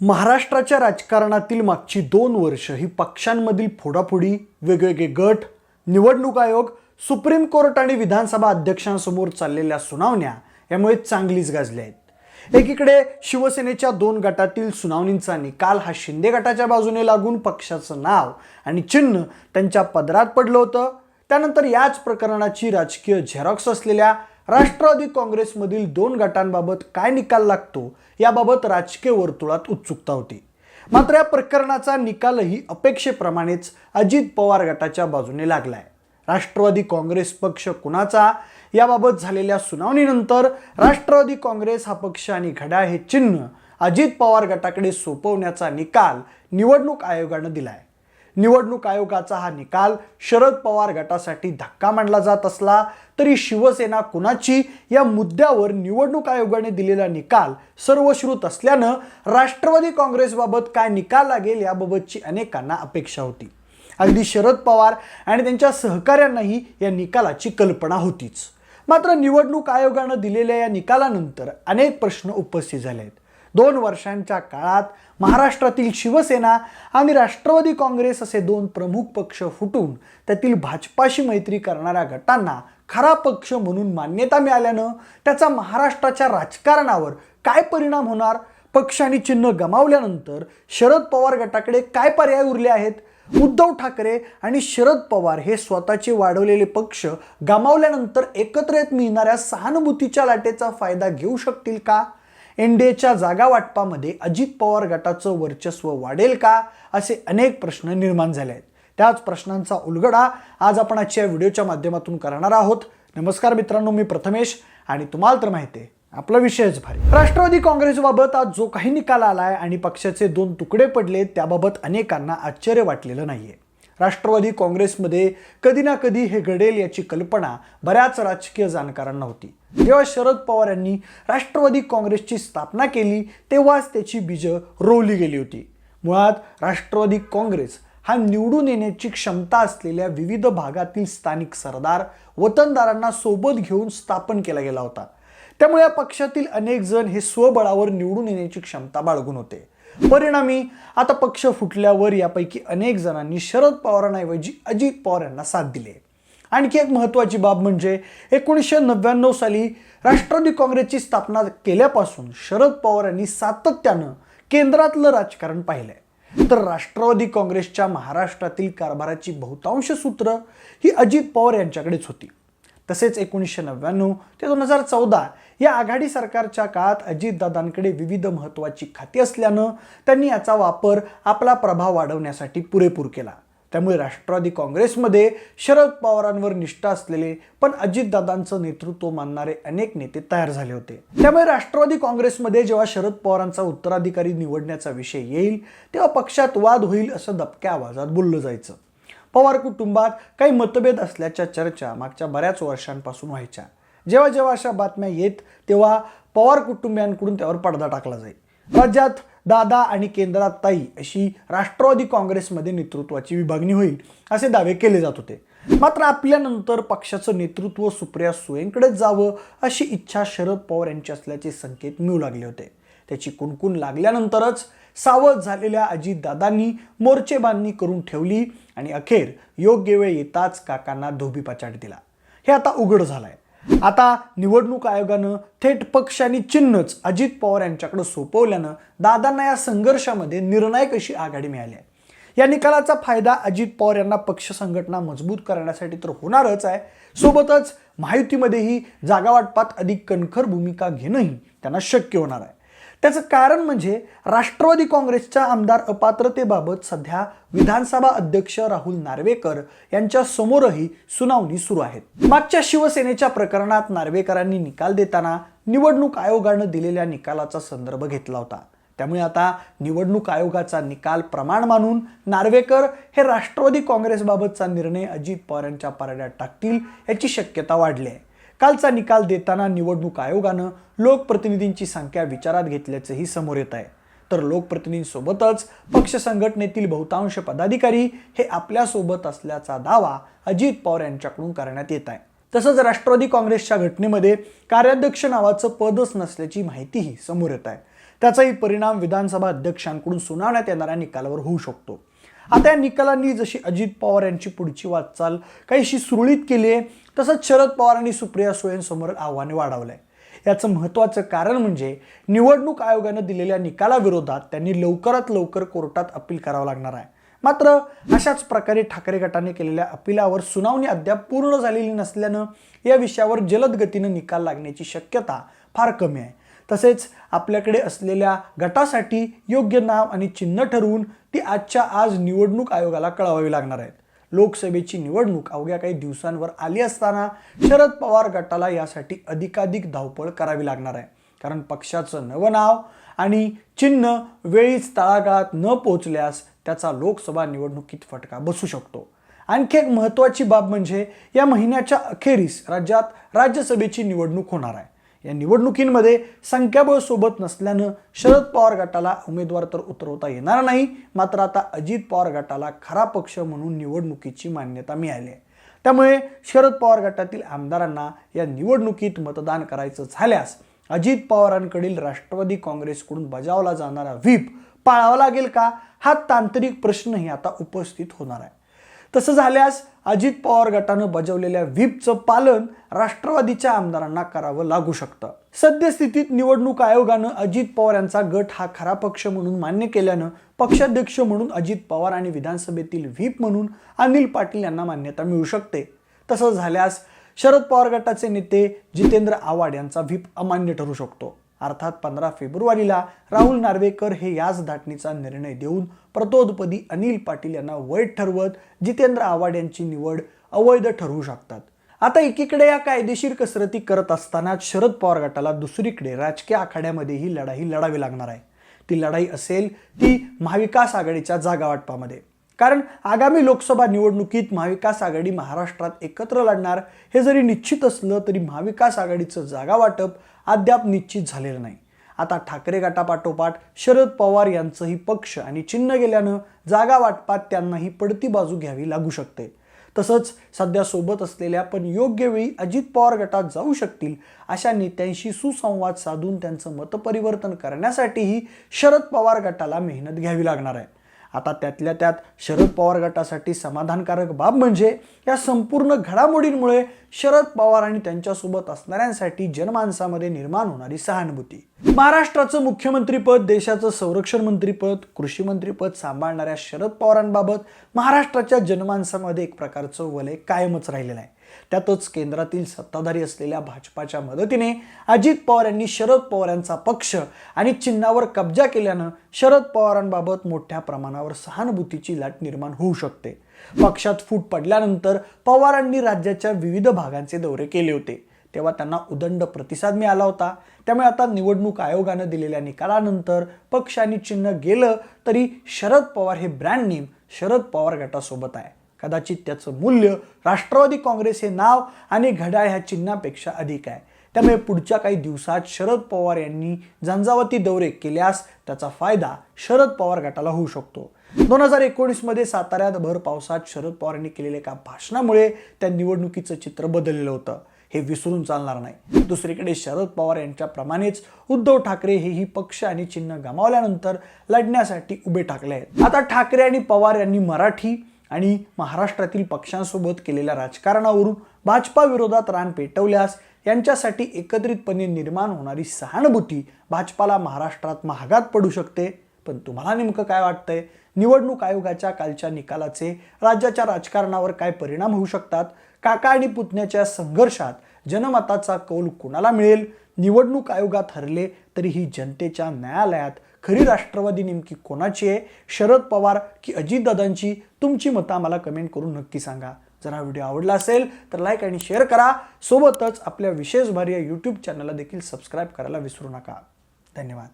महाराष्ट्राच्या राजकारणातील मागची दोन वर्ष ही पक्षांमधील फोडाफोडी वेगवेगळे गट निवडणूक आयोग सुप्रीम कोर्ट आणि विधानसभा अध्यक्षांसमोर चाललेल्या सुनावण्या यामुळे चांगलीच गाजल्या आहेत. एकीकडे शिवसेनेच्या दोन गटातील सुनावणींचा निकाल हा शिंदे गटाच्या बाजूने लागून पक्षाचं नाव आणि चिन्ह त्यांच्या पदरात पडलं होतं. त्यानंतर याच प्रकरणाची राजकीय झेरॉक्स असलेल्या राष्ट्रवादी काँग्रेसमधील दोन गटांबाबत काय निकाल लागतो याबाबत राजकीय वर्तुळात उत्सुकता होती. मात्र या प्रकरणाचा निकालही अपेक्षेप्रमाणेच अजित पवार गटाच्या बाजूने लागलाय. राष्ट्रवादी काँग्रेस पक्ष कुणाचा? याबाबत झालेल्या सुनावणीनंतर राष्ट्रवादी काँग्रेस हा पक्ष आणि घड्याळ हे चिन्ह अजित पवार गटाकडे सोपवण्याचा निकाल निवडणूक आयोगानं दिलाय. निवडणूक आयोगाचा हा निकाल शरद पवार गटासाठी धक्का मानला जात असला तरी शिवसेना कुणाची या मुद्द्यावर निवडणूक आयोगाने दिलेला निकाल सर्वश्रुत असल्यानं राष्ट्रवादी काँग्रेसबाबत काय निकाल लागेल याबाबतची अनेकांना अपेक्षा होती. अगदी शरद पवार आणि त्यांच्या सहकाऱ्यांनाही या निकालाची कल्पना होतीच. मात्र निवडणूक आयोगानं दिलेल्या या निकालानंतर अनेक प्रश्न उपस्थित झाले आहेत दोन वर्षांच्या काळात महाराष्ट्रातील शिवसेना आणि राष्ट्रवादी काँग्रेस असे दोन प्रमुख पक्ष फुटून त्यातील भाजपाशी मैत्री करणाऱ्या गटांना खरा पक्ष म्हणून मान्यता मिळाल्यानं त्याचा महाराष्ट्राच्या राजकारणावर काय परिणाम होणार? पक्ष आणि चिन्ह गमावल्यानंतर शरद पवार गटाकडे काय पर्याय उरले आहेत? उद्धव ठाकरे आणि शरद पवार हे स्वतःचे वाढवलेले पक्ष गमावल्यानंतर एकत्र येत मिळणाऱ्या सहानुभूतीच्या लाटेचा फायदा घेऊ शकतील का? एन डी एच्या जागा वाटपामध्ये अजित पवार गटाचं वर्चस्व वाढेल का असे अनेक प्रश्न निर्माण झाले आहेत. त्याच प्रश्नांचा उलगडा आज आपण आजच्या व्हिडिओच्या माध्यमातून करणार आहोत. नमस्कार मित्रांनो मी प्रथमेश आणि तुम्हाला तर माहिती आहे आपला विषयच भारी. राष्ट्रवादी काँग्रेसबाबत आज जो काही निकाल आलाय आणि पक्षाचे दोन तुकडे पडले त्याबाबत अनेकांना आश्चर्य वाटलेलं नाहीये. राष्ट्रवादी काँग्रेसमध्ये कधी ना कधी हे घडेल याची कल्पना बऱ्याच राजकीय जाणकारांना होती. जेव्हा शरद पवार यांनी राष्ट्रवादी काँग्रेसची स्थापना केली तेव्हाच त्याची बीजं रोवली गेली होती. मुळात राष्ट्रवादी काँग्रेस हा निवडून येण्याची क्षमता असलेल्या विविध भागातील स्थानिक सरदार वतनदारांना सोबत घेऊन स्थापन केला गेला होता. त्यामुळे या पक्षातील अनेक जण हे स्वबळावर निवडून येण्याची क्षमता बाळगून होते. परिणामी आता पक्ष फुटल्यावर यापैकी अनेक जणांनी शरद पवारांऐवजी अजित पवार यांना साथ दिली आणखी एक महत्त्वाची बाब म्हणजे एकोणीसशे नव्याण्णव साली राष्ट्रवादी काँग्रेसची स्थापना केल्यापासून शरद पवार यांनी सातत्यानं केंद्रातलं राजकारण पाहिलंय. तर राष्ट्रवादी काँग्रेसच्या महाराष्ट्रातील कारभाराची बहुतांश सूत्र ही अजित पवार यांच्याकडेच होती. तसेच एकोणीसशे नव्याण्णव ते दोन हजार चौदा या आघाडी सरकारच्या काळात अजितदादांकडे विविध महत्त्वाची खाती असल्यानं त्यांनी याचा वापर आपला प्रभाव वाढवण्यासाठी पुरेपूर केला. त्यामुळे राष्ट्रवादी काँग्रेसमध्ये शरद पवारांवर निष्ठा असलेले पण अजितदादांचं नेतृत्व मानणारे अनेक नेते तयार झाले होते. त्यामुळे राष्ट्रवादी काँग्रेसमध्ये जेव्हा शरद पवारांचा उत्तराधिकारी निवडण्याचा विषय येईल तेव्हा पक्षात वाद होईल असं दबक्या आवाजात बोललं जायचं. पवार कुटुंबात काही मतभेद असल्याच्या चर्चा मागच्या बऱ्याच वर्षांपासून व्हायच्या. जेव्हा जेव्हा अशा बातम्या येत तेव्हा पवार कुटुंबियांकडून त्यावर पडदा टाकला जाईल. राज्यात दादा आणि केंद्रात ताई अशी राष्ट्रवादी काँग्रेसमध्ये नेतृत्वाची विभागणी होईल असे दावे केले जात होते. मात्र आपल्यानंतर पक्षाचं नेतृत्व सुप्रिया सुळेंकडेच जावं अशी इच्छा शरद पवार यांची असल्याचे संकेत मिळू लागले होते. त्याची कुणकुण लागल्यानंतरच सावध झालेल्या अजितदादांनी मोर्चेबांधणी करून ठेवली आणि अखेर योग्य वेळ येताच काकांना धोबीपाचाट दिला. हे आता उघड झालंय. आता निवडणूक आयोगानं थेट पक्ष आणि चिन्हच अजित पवार यांच्याकडे सोपवल्यानं दादांना या संघर्षामध्ये निर्णायक अशी आघाडी मिळाली आहे? या निकालाचा फायदा अजित पवार यांना पक्ष संघटना मजबूत करण्यासाठी तर होणारच आहे. सोबतच महायुतीमध्येही जागावाटपात अधिक कणखर भूमिका घेणंही त्यांना शक्य होणार आहे. त्याचं कारण म्हणजे राष्ट्रवादी काँग्रेसच्या आमदार अपात्रतेबाबत सध्या विधानसभा अध्यक्ष राहुल नार्वेकर यांच्या समोरही सुनावणी सुरू आहेत. मागच्या शिवसेनेच्या प्रकरणात नार्वेकरांनी निकाल देताना निवडणूक आयोगानं दिलेल्या निकालाचा संदर्भ घेतला होता. त्यामुळे आता निवडणूक आयोगाचा निकाल प्रमाण मानून नार्वेकर हे राष्ट्रवादी काँग्रेसबाबतचा निर्णय अजित पवार यांच्या पारड्यात टाकतील याची शक्यता वाढली आहे. कालचा निकाल देताना निवडणूक आयोगानं लोकप्रतिनिधींची संख्या विचारात घेतल्याचंही समोर येत आहे. तर लोकप्रतिनिधींसोबतच पक्ष संघटनेतील बहुतांश पदाधिकारी हे आपल्यासोबत असल्याचा दावा अजित पवार यांच्याकडून करण्यात येत आहे. तसंच राष्ट्रवादी काँग्रेसच्या घटनेमध्ये कार्याध्यक्ष नावाचं पदच नसल्याची माहितीही समोर येत आहे. त्याचाही परिणाम विधानसभा अध्यक्षांकडून सुनावण्यात येणाऱ्या निकालावर होऊ शकतो. आता या निकालांनी जशी अजित पवार यांची पुढची वाटचाल काहीशी सुरळीत केली आहे तसंच शरद पवारांनी सुप्रिया सुळेंसमोर आव्हाने वाढवलंय. याचं महत्त्वाचं कारण म्हणजे निवडणूक आयोगानं दिलेल्या निकालाविरोधात त्यांनी लवकरात लवकर कोर्टात अपील करावं लागणार आहे. मात्र अशाच प्रकारे ठाकरे गटाने केलेल्या अपिलावर सुनावणी अद्याप पूर्ण झालेली नसल्यानं या विषयावर जलद गतीनं निकाल लागण्याची शक्यता फार कमी आहे. तसेच आपल्याकडे असलेल्या गटासाठी योग्य नाव आणि चिन्ह ठरवून ती आजच्या आज निवडणूक आयोगाला कळवावी लागणार आहेत. लोकसभेची निवडणूक अवघ्या काही दिवसांवर आली असताना शरद पवार गटाला यासाठी अधिकाधिक धावपळ करावी लागणार आहे. कारण पक्षाचं नवं नाव आणि चिन्ह वेळीच तळागाळात न पोहोचल्यास त्याचा लोकसभा निवडणुकीत फटका बसू शकतो. आणखी एक महत्त्वाची बाब म्हणजे या महिन्याच्या अखेरीस राज्यात राज्यसभेची निवडणूक होणार आहे. या निवडणुकींमध्ये संख्याबळ सोबत नसल्यानं शरद पवार गटाला उमेदवार तर उतरवता येणार नाही मात्र आता अजित पवार गटाला खरा पक्ष म्हणून निवडणुकीची मान्यता मिळाली आहे. त्यामुळे शरद पवार गटातील आमदारांना या निवडणुकीत मतदान करायचं झाल्यास अजित पवारांकडील राष्ट्रवादी काँग्रेसकडून बजावला जाणारा व्हीप पाळावा लागेल का? हा तांत्रिक प्रश्नही आता उपस्थित होणार आहे. तसं झाल्यास अजित पवार गटानं बजावलेल्या व्हीपचं पालन राष्ट्रवादीच्या आमदारांना करावं लागू शकतं. सद्यस्थितीत निवडणूक आयोगानं अजित पवार यांचा गट हा खरा पक्ष म्हणून मान्य केल्यानं पक्षाध्यक्ष म्हणून अजित पवार आणि विधानसभेतील व्हीप म्हणून अनिल पाटील यांना मान्यता मिळू शकते. तसं झाल्यास शरद पवार गटाचे नेते जितेंद्र आव्हाड यांचा व्हीप अमान्य ठरू शकतो. अर्थात पंधरा फेब्रुवारीला राहुल नार्वेकर हे याच धाटणीचा निर्णय देऊन प्रतोदपदी अनिल पाटील यांना वैध ठरवत जितेंद्र आव्हाड यांची निवड अवैध ठरवू शकतात. आता एकीकडे या कायदेशीर कसरती करत असतानाच शरद पवार गटाला दुसरीकडे राजकीय आखाड्यामध्ये ही लढाई लढावी लागणार आहे. ती लढाई असेल ती महाविकास आघाडीच्या जागावाटपामध्ये. कारण आगामी लोकसभा निवडणुकीत महाविकास आघाडी महाराष्ट्रात एकत्र लढणार हे जरी निश्चित असलं तरी महाविकास आघाडीचं जागा वाटप अद्याप निश्चित झालेलं नाही. आता ठाकरे गटापाठोपाठ शरद पवार यांचंही पक्ष आणि चिन्ह गेल्यानं जागा वाटपात त्यांनाही पडती बाजू घ्यावी लागू शकते. तसंच सध्या सोबत असलेल्या पण योग्य वेळी अजित पवार गटात जाऊ शकतील अशा नेत्यांशी सुसंवाद साधून त्यांचं मतपरिवर्तन करण्यासाठीही शरद पवार गटाला मेहनत घ्यावी लागणार आहे. आता त्यातल्या त्यात शरद पवार गटासाठी समाधानकारक बाब म्हणजे या संपूर्ण घडामोडींमुळे शरद पवार आणि त्यांच्यासोबत असणाऱ्यांसाठी जनमानसामध्ये निर्माण होणारी सहानुभूती. महाराष्ट्राचं मुख्यमंत्रीपद देशाचं संरक्षण मंत्रीपद कृषी मंत्रीपद सांभाळणाऱ्या शरद पवारांबाबत महाराष्ट्राच्या जनमानसामध्ये एक प्रकारचं वलय कायमच राहिलेलं आहे. त्यातच केंद्रातील सत्ताधारी असलेल्या भाजपाच्या मदतीने अजित पवार यांनी शरद पवार यांचा पक्ष आणि चिन्हावर कब्जा केल्यानं शरद पवारांबाबत मोठ्या प्रमाणावर सहानुभूतीची लाट निर्माण होऊ शकते. पक्षात फूट पडल्यानंतर पवारांनी राज्याच्या विविध भागांचे दौरे केले होते. तेव्हा त्यांना उदंड प्रतिसाद मिळाला होता. त्यामुळे आता निवडणूक आयोगानं दिलेल्या निकालानंतर पक्ष आणि चिन्ह गेलं तरी शरद पवार हे ब्रँड नेम शरद पवार गटासोबत आहे. कदाचित त्याचं मूल्य राष्ट्रवादी काँग्रेस हे नाव आणि घड्याळ ह्या चिन्हापेक्षा अधिक आहे. त्यामुळे पुढच्या काही दिवसात शरद पवार यांनी झंझावती दौरे केल्यास त्याचा फायदा शरद पवार गटाला होऊ शकतो. दोन हजार एकोणीसमध्ये साताऱ्यात भर पावसात शरद पवार यांनी केलेल्या एका भाषणामुळे त्या निवडणुकीचं चित्र बदललेलं होतं. हे विसरून चालणार नाही. दुसरीकडे शरद पवार यांच्याप्रमाणेच उद्धव ठाकरे हेही पक्ष आणि चिन्ह गमावल्यानंतर लढण्यासाठी उभे ठाकले आहेत. आता ठाकरे आणि पवार यांनी मराठी आणि महाराष्ट्रातील पक्षांसोबत केलेल्या राजकारणावरून भाजपा विरोधात रान पेटवल्यास यांच्यासाठी एकत्रितपणे निर्माण होणारी सहानुभूती भाजपाला महाराष्ट्रात महागात पडू शकते. पण तुम्हाला नेमकं काय वाटतंय? निवडणूक आयोगाच्या कालच्या निकालाचे राज्याच्या राजकारणावर काय परिणाम होऊ शकतात? काका आणि पुतण्याच्या संघर्षात जनमताचा कौल कुणाला मिळेल? निवडणूक आयोगात हरले तरीही जनतेच्या न्यायालयात खरी राष्ट्रवादी नेमकी कोणाची आहे? शरद पवार की अजितदादांची? तुमची मतं आम्हाला कमेंट करून नक्की सांगा. जर हा व्हिडिओ आवडला असेल तर लाईक आणि शेअर करा. सोबतच आपल्या विशेष भारी या यूट्यूब चॅनलला देखील सबस्क्राईब करायला विसरू नका. धन्यवाद.